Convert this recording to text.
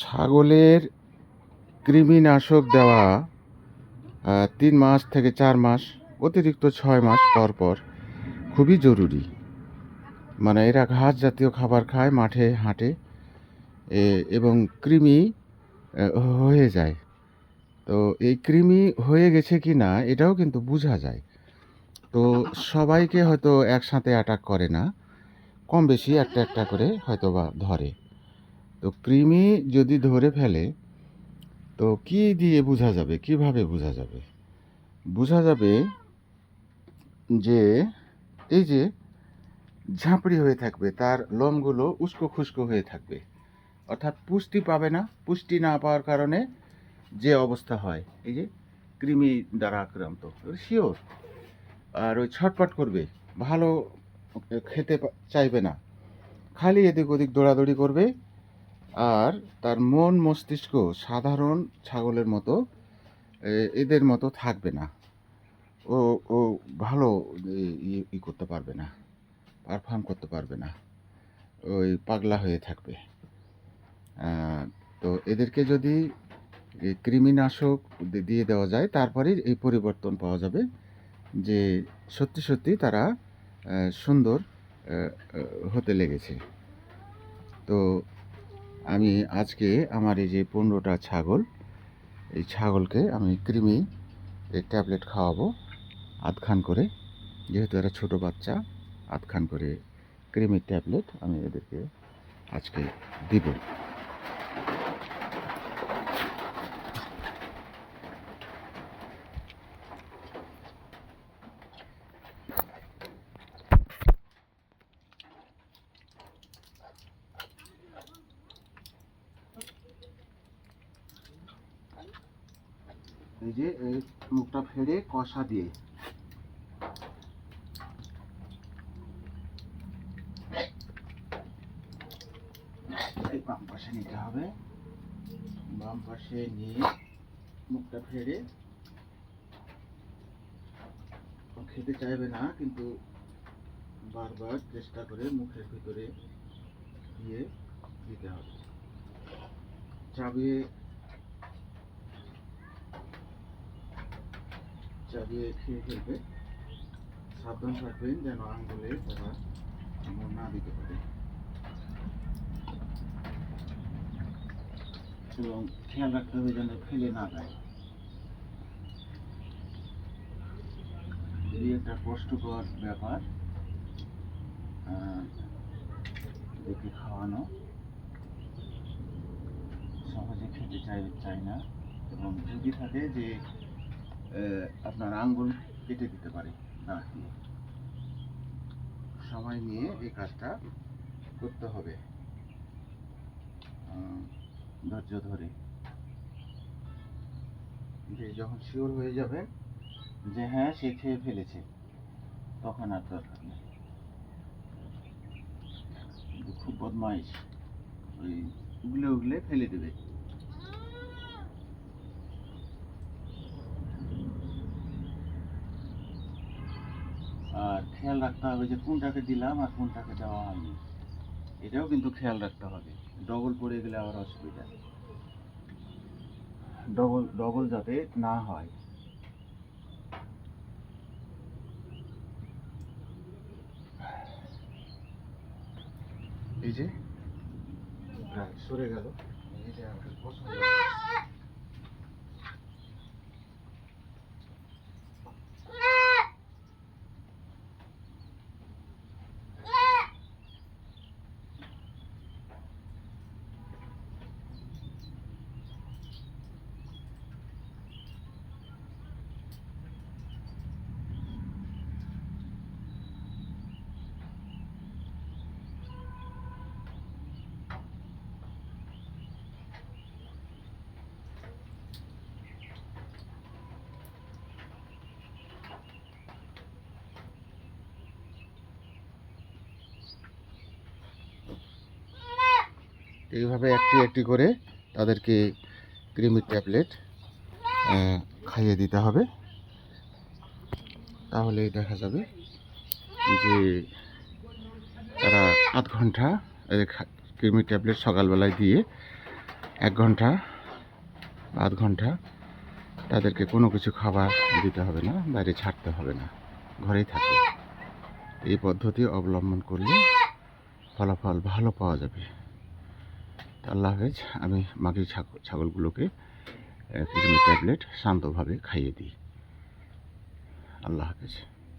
ছাগলের কৃমিনাশক দেওয়া তিন মাস থেকে চার মাস, অতিরিক্ত ছয় মাস পর পর খুবই জরুরি। মানে এরা ঘাস জাতীয় খাবার খায়, মাঠে হাঁটে এবং কৃমি হয়ে যায়। তো এই কৃমি হয়ে গেছে কি না, এটাও কিন্তু বোঝা যায়। তো সবাইকে হয়তো একসাথে অ্যাটাক করে না। কম বেশি একটা একটা করে হয়তো বা ধরে। তো কৃমি যদি ধরে ফেলে, তো কি দিয়ে বোঝা যাবে? কীভাবে বোঝা যাবে? বোঝা যাবে যে, এই যে ঝাঁপড়ি হয়ে থাকবে, তার লোমগুলো উস্কো খুস্কো হয়ে থাকবে। অর্থাৎ পুষ্টি পাবে না, পুষ্টি না পাওয়ার কারণে যে অবস্থা হয়, এই যে কৃমি দ্বারা আক্রান্ত, শিওর। আর ওই ছটপট করবে, ভালো খেতে চাইবে না। খালি এদিক ওদিক দৌড়াদৌড়ি করবে আর তার মন মস্তিষ্ক সাধারণ ছাগলের মতো এদের মতো থাকবে না। ও ও ভালো ই- ই- করতে পারবে না, পারফর্ম করতে পারবে না, ওই পাগলা হয়ে থাকবে। তো এদেরকে যদি কৃমিনাশক দিয়ে দেওয়া যায়, তারপরেই এই পরিবর্তন পাওয়া যাবে যে সত্যি সত্যি তারা সুন্দর হতে লেগেছে। তো আমি আজকে আমার এই যে পনেরোটা ছাগল, এই ছাগলকে আমি কৃমি ট্যাবলেট খাওয়াবো, আধখান করে। যেহেতু এরা ছোটো বাচ্চা, আধখান করে কৃমির ট্যাবলেট আমি এদেরকে আজকে দিব। এই যে মুখটা ফেড়ে কষা দিয়ে। বাম পাশে নিতে হবে। বাম পাশে নিয়ে মুখটা ফেড়ে। খেতে চাইবে না, কিন্তু বারবার চেষ্টা করে মুখের ভিতরে দিয়ে দিতে হবে। চাবিয়ে চাবিয়ে খেয়ে ফেলবে। সাবধান থাকবেন যেন আঙ্গুলে তারা না দিতে পারে। এবং খেয়াল রাখতে হবে যেন ফেলে না দেয় এই একটা কষ্টকর ব্যাপার এদেরকে খাওয়ানো, সহজে খেতে চাই চাই না। এবং যদি থাকে যে আপনার আঙ্গুল কেটে দিতে পারে। না দিয়ে সময় নিয়ে এই কাজটা করতে হবে। ধৈর্য ধরে। যে যখন শিওর হয়ে যাবে যে হ্যাঁ সে খেয়ে ফেলেছে, তখন আর দরকার নেই। খুব বদমাইশ। ওই উগলে উগলে ফেলে দেবে আর খেয়াল রাখতে হবে যে কোনটাকে দিলাম আর কোনটাকে দেওয়া হয়নি। এটাও কিন্তু খেয়াল রাখতে হবে। ডবল পড়ে গেলে আবার অসুবিধা। ডবল ডবল যাতে না হয়। এই যে সরে গেল। আমার পছন্দ এইভাবে একটি একটি করে তাদেরকে ক্রিমির ট্যাবলেট খাইয়ে দিতে হবে। তাহলেই দেখা যাবে যে তারা আধ ঘণ্টা কৃমি ট্যাবলেট সকালবেলায় দিয়ে এক ঘণ্টা আধ ঘণ্টা তাদেরকে কোনো কিছু খাবার দিতে হবে না, বাইরে ছাড়তে হবে না, ঘরেই থাকবে এই পদ্ধতি অবলম্বন করলে ফলাফল ভালো পাওয়া যাবে। আল্লাহ হাফেজ আমি মাকে ছাগল ছাগলগুলোকে কিছু ট্যাবলেট শান্তভাবে খাইয়ে দিই। আল্লাহ হাফেজ।